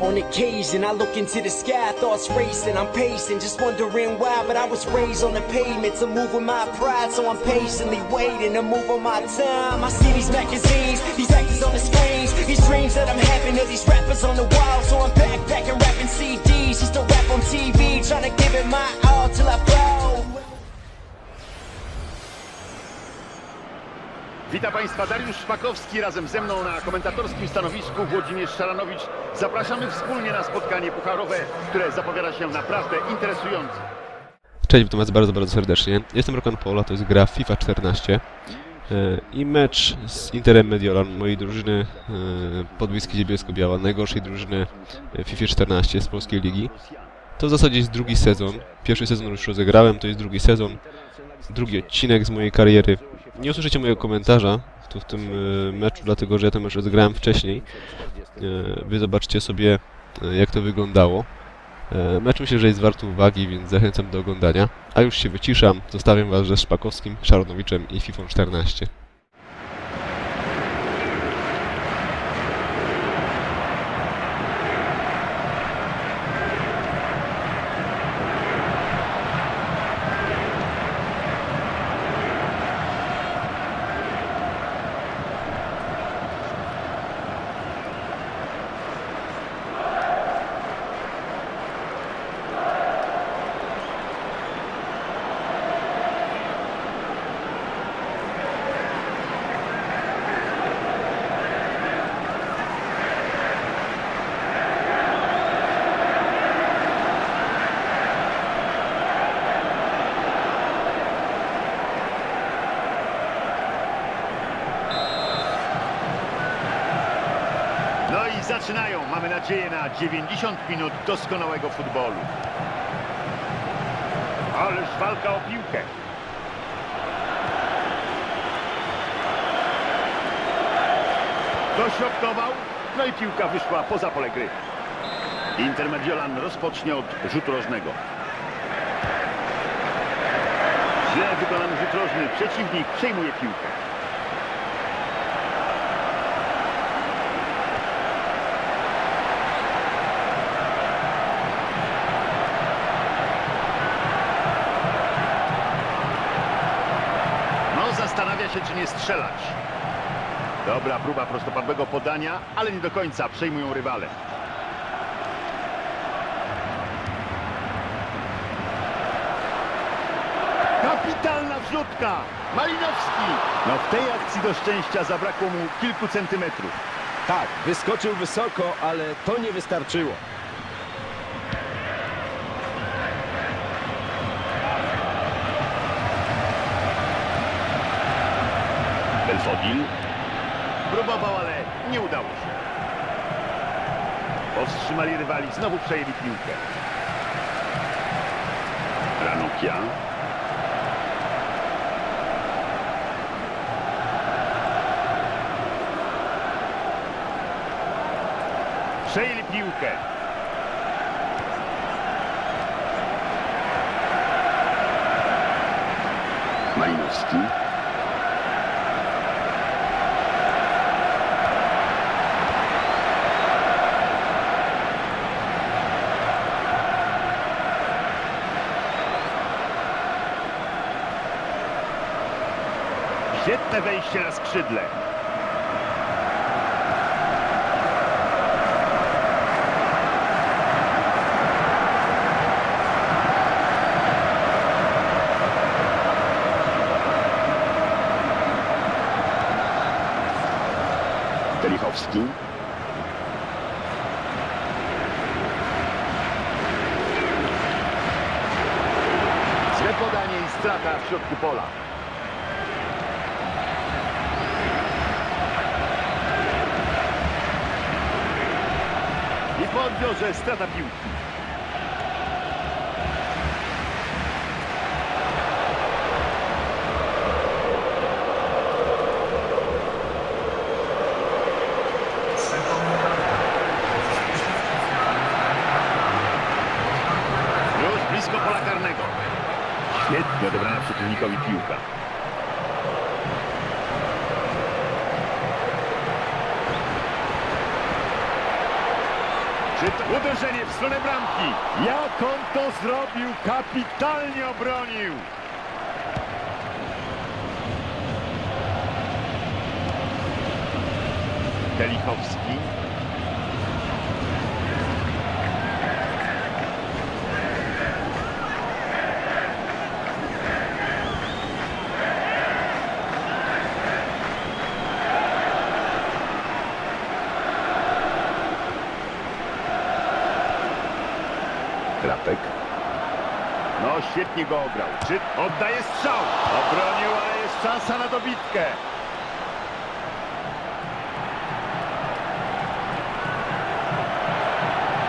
On occasion, I look into the sky, thoughts racing. I'm pacing, just wondering why. But I was raised on the pavement to move with my pride, so I'm patiently waiting to move on my time. I see these magazines, these actors on the screens, these dreams that I'm having of these rappers on the wall. So I'm backpacking, rapping CDs, just to rap on TV, trying to give it my all till I Witam Państwa, Dariusz Szpakowski razem ze mną na komentatorskim stanowisku Włodzimierz Szaranowicz. Zapraszamy wspólnie na spotkanie pucharowe, które zapowiada się naprawdę interesująco. Cześć, witam Was bardzo, bardzo serdecznie. Jestem Rokan Pola, to jest gra FIFA 14 e, i mecz z Interem Mediolan, mojej drużyny e, podwiski Bielsko-Biała, najgorszej drużyny FIFA 14 z polskiej ligi. To w zasadzie jest drugi sezon. Pierwszy sezon już rozegrałem, to jest drugi sezon. Drugi odcinek z mojej kariery. Nie usłyszycie mojego komentarza tu w tym e, meczu, dlatego że ja ten mecz rozegrałem wcześniej. E, Wy zobaczcie sobie, e, jak to wyglądało. Mecz myślę, że jest warty uwagi, więc zachęcam do oglądania. A już się wyciszam, zostawiam Was ze Szpakowskim, Szaronowiczem i FIFA 14. No i zaczynają, nadzieję na 90 minut doskonałego futbolu. Ależ walka o piłkę. Dośrodkował, no i piłka wyszła poza pole gry. Inter Mediolan rozpocznie od rzutu rożnego. Źle wykonany rzut rożny. Przeciwnik przejmuje piłkę. Zastanawia się, czy nie strzelać. Dobra próba prostopadłego podania, ale nie do końca przejmują rywale. Kapitalna wrzutka! Malinowski! No w tej akcji do szczęścia zabrakło mu kilku centymetrów. Tak, wyskoczył wysoko, ale to nie wystarczyło. Belfodil próbował, ale nie udało się. Powstrzymali rywali, znowu przejęli piłkę. Ranokia. Przejęli piłkę. Malinowski. Świetne wejście na skrzydle. Telichowski. Złe podanie i strata w środku pola. Odbiorze strata piłki. Świetnie odebrana przeciwnikowi piłka. Czy Czy to uderzenie w stronę bramki? Jak on to zrobił? Kapitalnie obronił. Telichowski. Krapek. No, świetnie go ograł. Czy oddaje strzał? Obronił, ale jest szansa na dobitkę.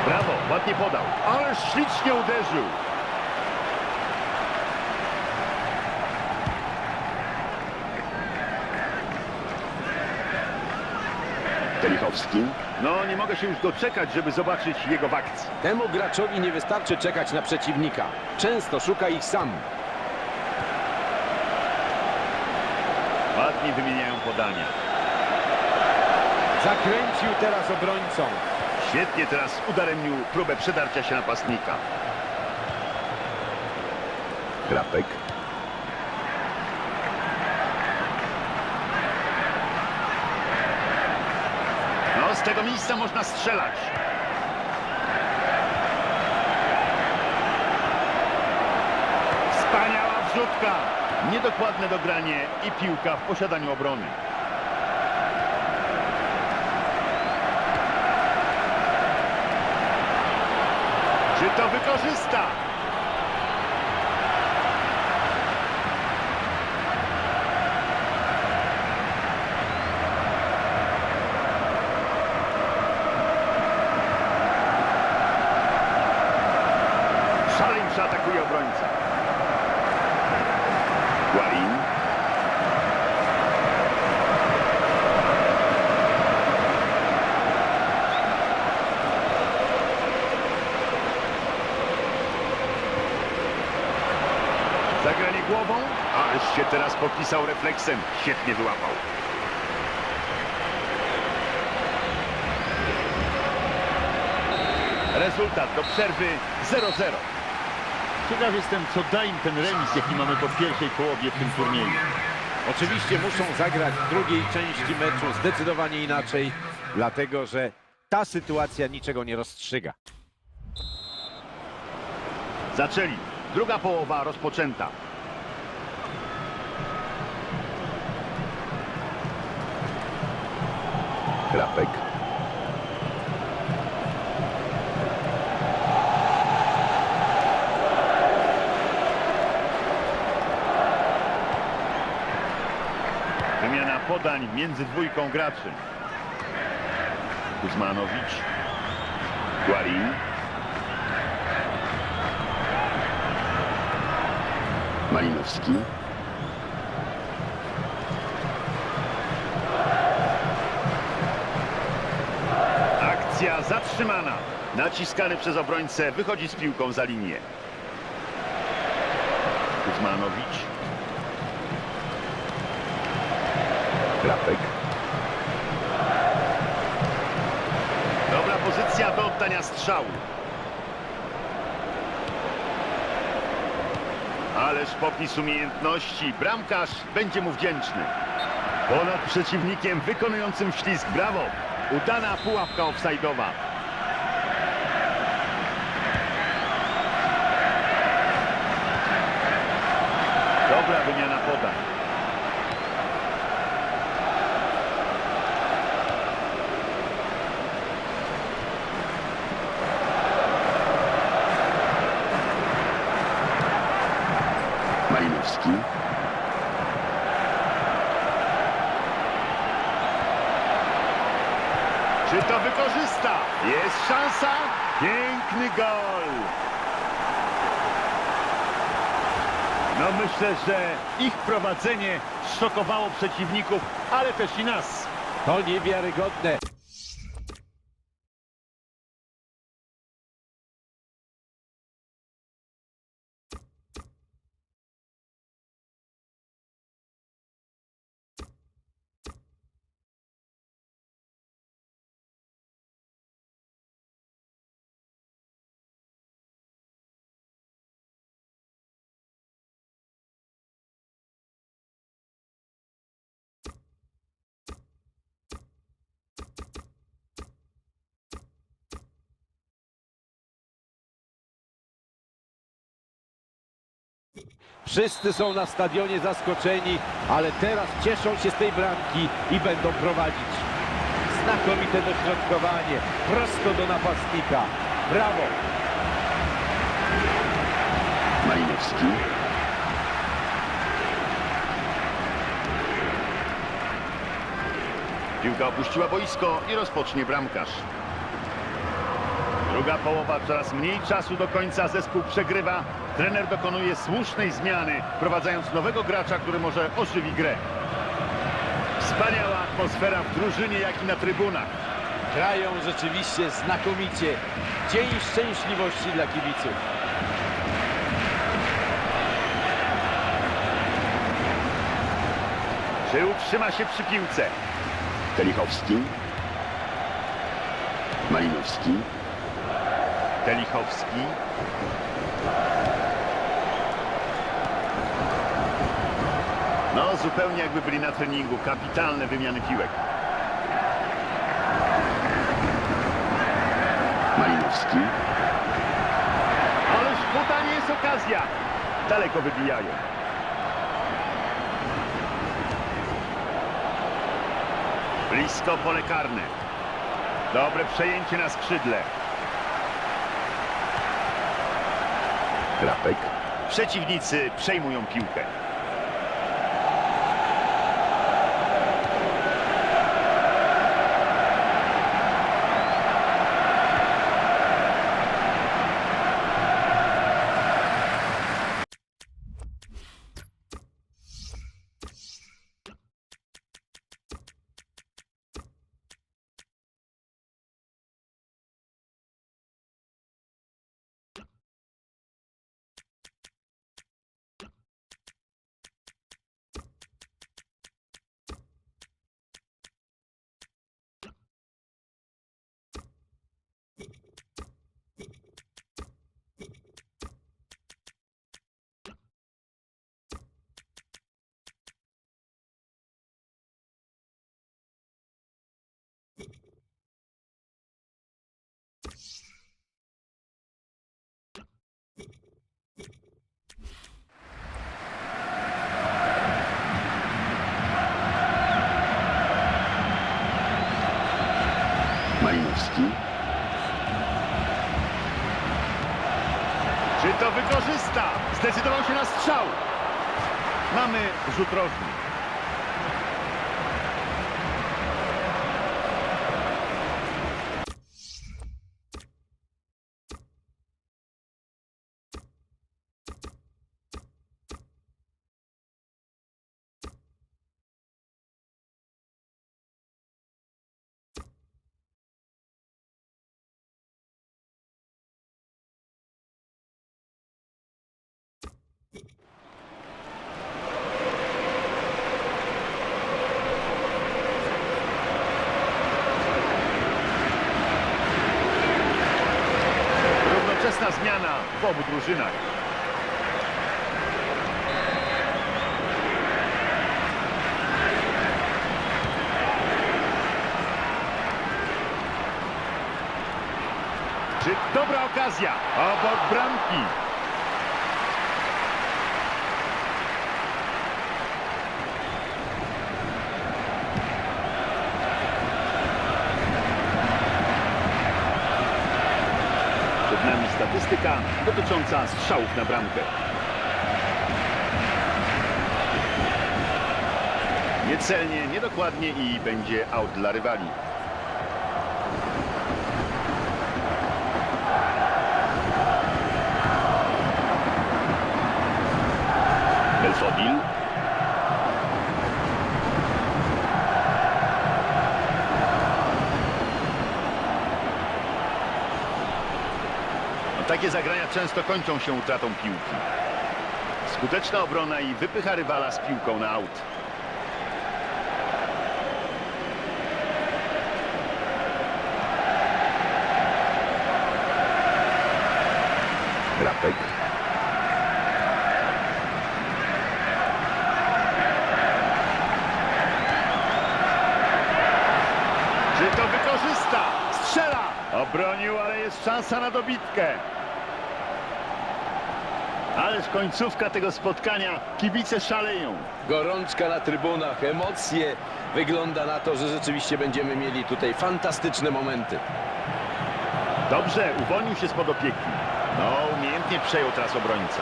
Brawo, ładnie podał. Ale ślicznie uderzył. Telichowski. No, nie mogę się już doczekać, żeby zobaczyć jego w akcji. Temu graczowi nie wystarczy czekać na przeciwnika. Często szuka ich sam. Ładnie wymieniają podania. Zakręcił teraz obrońcą. Świetnie teraz udaremnił próbę przedarcia się napastnika. Grapek. Tego miejsca można strzelać. Wspaniała wrzutka. Niedokładne dogranie i piłka w posiadaniu obrony. Czy to wykorzysta? Atakuje obrońca. Guarin. Zagranie głową, ależ się teraz popisał refleksem. Świetnie wyłapał. Rezultat do przerwy 0-0. Ciekaw jestem, co da im ten remis, jaki mamy po pierwszej połowie w tym turnieju. Oczywiście muszą zagrać w drugiej części meczu zdecydowanie inaczej, dlatego że ta sytuacja niczego nie rozstrzyga. Zaczęli. Druga połowa rozpoczęta. Krapek. Podań między dwójką graczy. Kuzmanowicz. Guarin. Malinowski. Akcja zatrzymana. Naciskany przez obrońcę wychodzi z piłką za linię. Kuzmanowicz. Krapek. Dobra pozycja do oddania strzału. Ależ popis umiejętności. Bramkarz będzie mu wdzięczny. Ponad przeciwnikiem wykonującym ślizg. Brawo! Udana pułapka offside'owa. Dobra wymiana podań. Czy to wykorzysta? Jest szansa. Piękny gol. No myślę, że ich prowadzenie szokowało przeciwników, ale też i nas. To niewiarygodne. Wszyscy są na stadionie zaskoczeni, ale teraz cieszą się z tej bramki i będą prowadzić. Znakomite dośrodkowanie, prosto do napastnika. Brawo! Malinowski. Piłka opuściła boisko i rozpocznie bramkarz. Druga połowa, coraz mniej czasu do końca, zespół przegrywa. Trener dokonuje słusznej zmiany, wprowadzając nowego gracza, który może ożywi grę. Wspaniała atmosfera w drużynie, jak i na trybunach. Grają rzeczywiście znakomicie. Dzień szczęśliwości dla kibiców. Czy utrzyma się przy piłce? Telichowski. Malinowski. Telichowski. No, zupełnie jakby byli na treningu. Kapitalne wymiany piłek. Malinowski. Ależ buta nie jest okazja. Daleko wybijają. Blisko pole karne. Dobre przejęcie na skrzydle. Klapek. Przeciwnicy przejmują piłkę. Malinowski. Czy wykorzysta? Zdecydował się na strzał. Mamy rzut rożny. Obu drużynach. Czy dobra okazja? Obok bramki. Przed nami statystyka dotycząca strzałów na bramkę. Niecelnie, niedokładnie i będzie out dla rywali. Belfodil. No, takie zagrania często kończą się utratą piłki. Skuteczna obrona i wypycha rywala z piłką na aut. Grapek. Czy to wykorzysta? Strzela! Obronił, ale jest szansa na dobitkę. Ależ końcówka tego spotkania. Kibice szaleją. Gorączka na trybunach, emocje. Wygląda na to, że rzeczywiście będziemy mieli tutaj fantastyczne momenty. Dobrze, uwolnił się spod opieki. No, umiejętnie przejął teraz obrońca.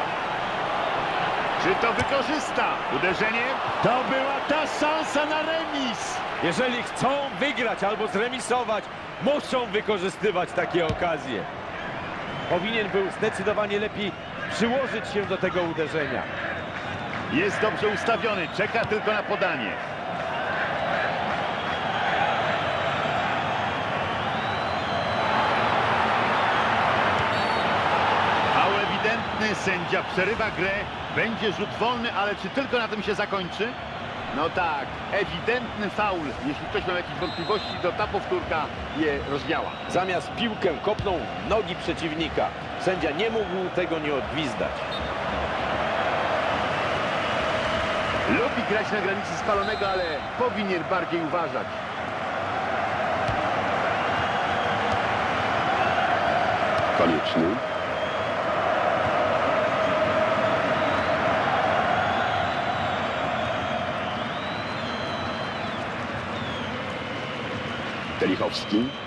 Czy to wykorzysta? Uderzenie? To była ta szansa na remis. Jeżeli chcą wygrać albo zremisować, muszą wykorzystywać takie okazje. Powinien był zdecydowanie lepiej przyłożyć się do tego uderzenia. Jest dobrze ustawiony, czeka tylko na podanie. Mało ewidentny, sędzia przerywa grę, będzie rzut wolny, ale czy tylko na tym się zakończy? No tak, ewidentny faul. Jeśli ktoś miał jakieś wątpliwości, to ta powtórka je rozwiała. Zamiast piłkę kopnął w nogi przeciwnika. Sędzia nie mógł tego nie odgwizdać. Lubi grać na granicy spalonego, ale powinien bardziej uważać. Konieczny. Telichowski.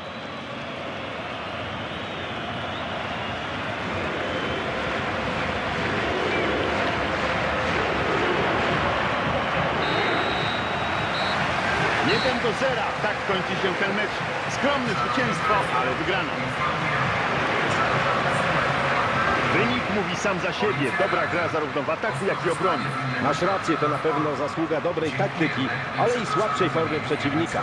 Tak kończy się ten mecz. Skromne zwycięstwo, ale wygrano. Wynik mówi sam za siebie. Dobra gra zarówno w ataku, jak i obronie. Masz rację, to na pewno zasługa dobrej taktyki, ale i słabszej formy przeciwnika.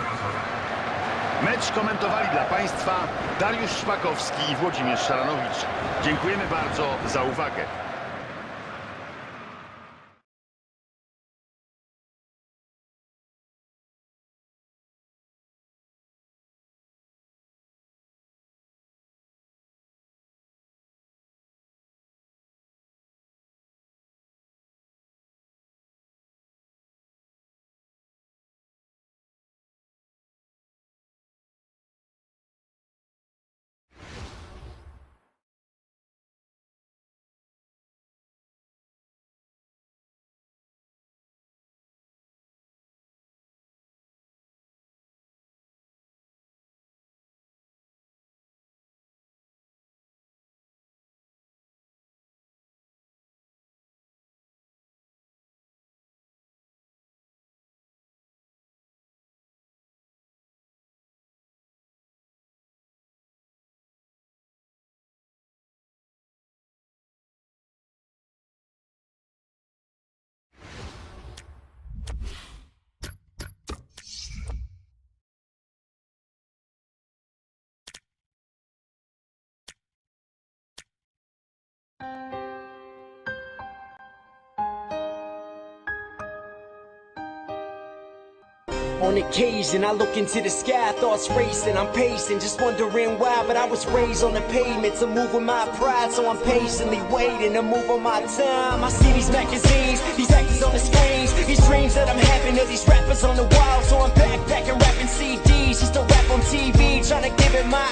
Mecz komentowali dla Państwa Dariusz Szpakowski i Włodzimierz Szaranowicz. Dziękujemy bardzo za uwagę. On occasion, I look into the sky, thoughts racing. I'm pacing, just wondering why. But I was raised on the pavement to move with my pride, so I'm patiently waiting to move on my time. I see these magazines, these actors on the screens, these dreams that I'm having of these rappers on the wall. So I'm backpacking, rapping CDs, just to rap on TV, trying to give it my